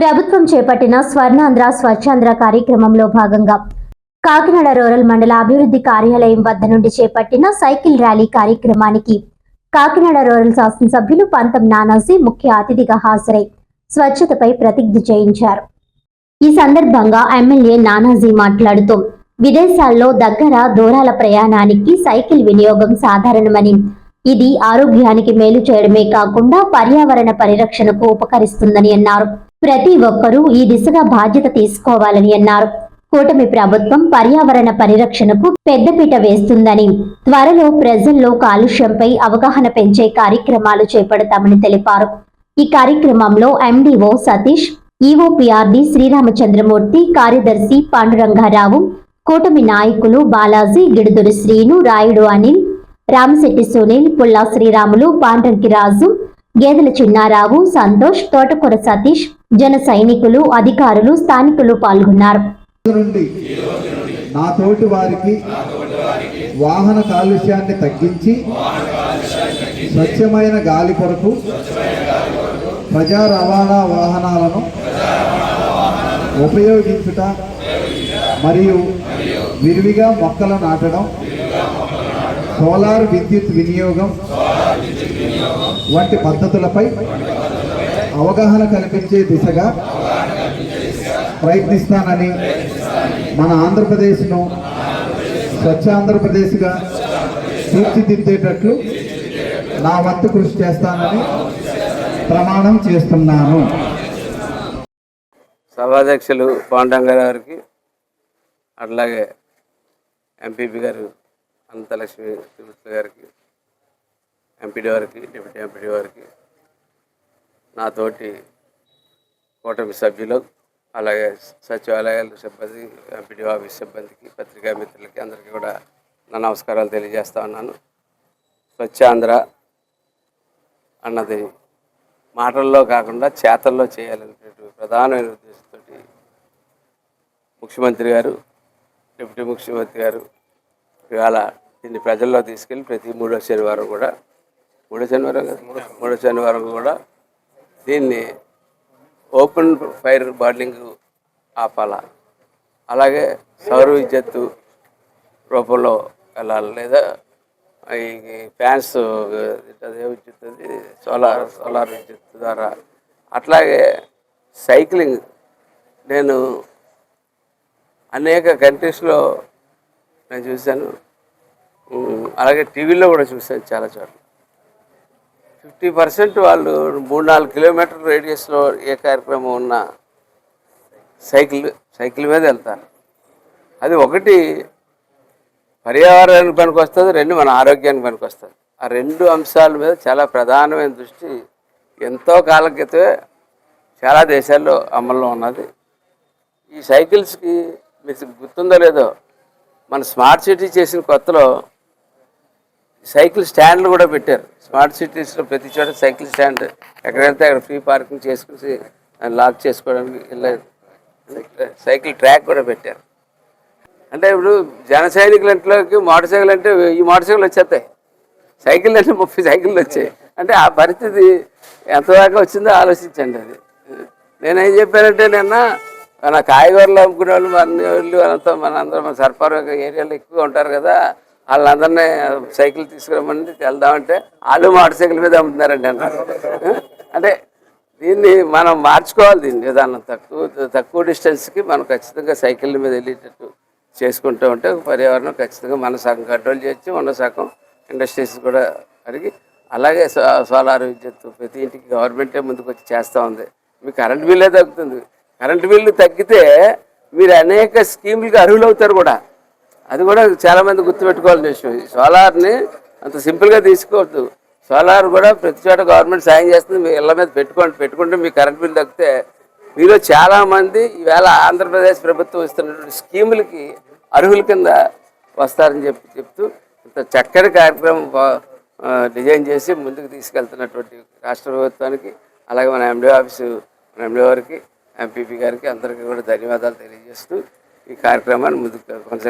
ప్రభుత్వం చేపట్టిన స్వర్ణాంధ్ర స్వచ్ఛాంధ్ర కార్యక్రమంలో భాగంగా కాకినాడ రూరల్ మండల అభివృద్ధి కార్యాలయం వద్ద నుండి చేపట్టిన సైకిల్ ర్యాలీ కార్యక్రమానికి కాకినాడ రూరల్ శాసనసభ్యులు పంతం నానాజీ ముఖ్య అతిథిగా హాజరై స్వచ్ఛతపై ప్రతిజ్ఞ చేయించారు. ఈ సందర్భంగా ఎమ్మెల్యే నానాజీ మాట్లాడుతూ విదేశాల్లో దగ్గర దూరాల ప్రయాణానికి సైకిల్ వినియోగం సాధారణమని ఇది ఆరోగ్యానికి మేలు చేయడమే కాకుండా పర్యావరణ పరిరక్షణకు ఉపకరిస్తుందని అన్నారు. ప్రతి ఒక్కరూ ఈ దిశగా బాధ్యత తీసుకోవాలని అన్నారు. కూటమి ప్రభుత్వం పర్యావరణ పరిరక్షణకు పెద్దపీట వేస్తుందని త్వరలో ప్రజల్లో కాలుష్యంపై అవగాహన పెంచే కార్యక్రమాలు చేపడతామని తెలిపారు. ఈ కార్యక్రమంలో ఎండిఓ సతీష్ ఈఓపిఆర్డి శ్రీరామచంద్రమూర్తి కార్యదర్శి పాండురంగారావు కూటమి నాయకులు బాలాజీ గిడుదురు శ్రీను రాయుడు అనిల్ రామశెట్టి సునీల్ పుల్లా శ్రీరాములు పాండ్రంకి రాజు గేదెల చిన్నారావు సంతోష్ తోటకూర సతీష్ జన సైనికులు అధికారులు స్థానికులు పాల్గొన్నారు. నా తోటి వారికి వాహన కాలుష్యాన్ని తగ్గించి స్వచ్ఛమైన గాలి కొరకు ప్రజా రవాణా వాహనాలను ఉపయోగించుట మరియు విరివిగా మొక్కలు నాటడం సోలార్ విద్యుత్ వినియోగం వంటి పద్ధతులపై అవగాహన కల్పించే దిశగా ప్రయత్నిస్తానని మన ఆంధ్రప్రదేశ్ను స్వచ్ఛ ఆంధ్రప్రదేశ్గా తీర్చిదిద్దేటట్లు నా వంతు కృషి చేస్తానని ప్రమాణం చేస్తున్నాను. సభాధ్యక్షులు పాండంగ గారికి అట్లాగే ఎంపీపీ గారు అనంతలక్ష్మి తిరుపతి గారికి ఎంపీడీ వారికి డిప్యూటీ ఎంపీడీ వారికి నాతోటి కూటమి సభ్యులు అలాగే సచివాలయాల సిబ్బంది ఎంపీడీ ఆఫీస్ సిబ్బందికి పత్రికా మిత్రులకి అందరికీ కూడా నా నమస్కారాలు తెలియజేస్తా ఉన్నాను. స్వచ్ఛాంధ్ర అన్నది మాటల్లో కాకుండా చేతల్లో చేయాలనేటువంటి ప్రధానమైన ఉద్దేశంతో ముఖ్యమంత్రి గారు డిప్యూటీ ముఖ్యమంత్రి గారు ఇవాళ దీన్ని ప్రజల్లో తీసుకెళ్ళి ప్రతి మూడో శనివారం కూడా మూడో శనివారం కదా? మూడో శనివారం కూడా దీన్ని ఓపెన్ ఫైర్ బార్లింగ్ ఆపాల? అలాగే సౌర విద్యుత్తు రూపంలో వెళ్ళాలి? లేదా ఈ ఫ్యాన్స్ అదే విద్యుత్ అది సోలార్ సోలార్ విద్యుత్ ద్వారా. అట్లాగే సైక్లింగ్. నేను అనేక కంట్రీస్లో నేను చూశాను. అలాగే టీవీలో కూడా చూశాను చాలా చోట్ల ఫిఫ్టీ పర్సెంట్ వాళ్ళు మూడు నాలుగు కిలోమీటర్ రేడియస్లో ఏ కార్యక్రమం ఉన్నా సైకిల్ సైకిల్ మీద వెళ్తారు. అది ఒకటి పర్యావరణానికి పనికి వస్తుంది రెండు మన ఆరోగ్యానికి పనికి వస్తుంది ఆ రెండు అంశాల మీద చాలా ప్రధానమైన దృష్టి ఎంతో కాలం క్రితమే చాలా దేశాల్లో అమల్లో ఉన్నది. ఈ సైకిల్స్కి మీకు గుర్తుందో లేదో మన స్మార్ట్ సిటీ చేసిన కొత్తలో సైకిల్ స్టాండ్లు కూడా పెట్టారు. స్మార్ట్ సిటీస్లో ప్రతి చోట సైకిల్ స్టాండ్ ఎక్కడైతే అక్కడ ఫ్రీ పార్కింగ్ చేసుకుని లాక్ చేసుకోవడానికి వెళ్ళలేదు సైకిల్ ట్రాక్ కూడా పెట్టారు. అంటే ఇప్పుడు జన సైనికుల ఇంట్లోకి మోటార్ సైకిల్ అంటే ఈ మోటార్ సైకిల్ వచ్చేస్తాయి. సైకిల్ అంటే ముప్పై సైకిళ్ళు వచ్చాయి. అంటే ఆ పరిస్థితి ఎంతదాకా వచ్చిందో ఆలోచించండి అది. నేనేం చెప్పానంటే నిన్న మన కాయగూరలు అమ్ముకునే వాళ్ళు మన వాళ్ళు అంతా మన అందరం మన ఏరియాలో ఎక్కువ ఉంటారు కదా వాళ్ళందరినీ సైకిల్ తీసుకురమ్మని వెళ్దామంటే వాళ్ళు మోటార్ సైకిల్ మీద అమ్ముతున్నారండి అన్నారు అంటే దీన్ని మనం మార్చుకోవాలి దీన్ని విధానం తక్కువ తక్కువ డిస్టెన్స్కి మనం ఖచ్చితంగా సైకిల్ మీద వెళ్ళేటట్టు చేసుకుంటూ ఉంటే పర్యావరణం ఖచ్చితంగా మన సగం కంట్రోల్ చేయొచ్చు ఉన్న సగం ఇండస్ట్రీస్ కూడా అడిగి అలాగే సో- సోలార్ విద్యుత్ ప్రతి ఇంటికి గవర్నమెంటే ముందుకు వచ్చి చేస్తూ ఉంది. మీ కరెంట్ బిల్లే తగ్గుతుంది. కరెంటు బిల్లు తగ్గితే మీరు అనేక స్కీములకి అర్హులు అవుతారు కూడా. అది కూడా చాలామంది గుర్తుపెట్టుకోవాల్సిన విషయం. సోలార్ని అంత సింపుల్గా తీసుకోవద్దు. సోలార్ కూడా ప్రతి చోట గవర్నమెంట్ సాయం చేస్తుంది. మీ ఇళ్ళ మీద పెట్టుకోండి పెట్టుకుంటే మీ కరెంట్ బిల్ తగ్గితే మీలో చాలామంది ఈవేళ ఆంధ్రప్రదేశ్ ప్రభుత్వం ఇస్తున్నటువంటి స్కీములకి అర్హుల కింద వస్తారని చెప్పి చెప్తూ ఇంత చక్కటి కార్యక్రమం డిజైన్ చేసి ముందుకు తీసుకెళ్తున్నటువంటి రాష్ట్ర ప్రభుత్వానికి అలాగే మన ఎండి ఆఫీసు మన ఎండీ గారికి ఎంపీపీ గారికి అందరికీ కూడా ధన్యవాదాలు తెలియజేస్తూ ఈ కార్యక్రమాన్ని ముందుకు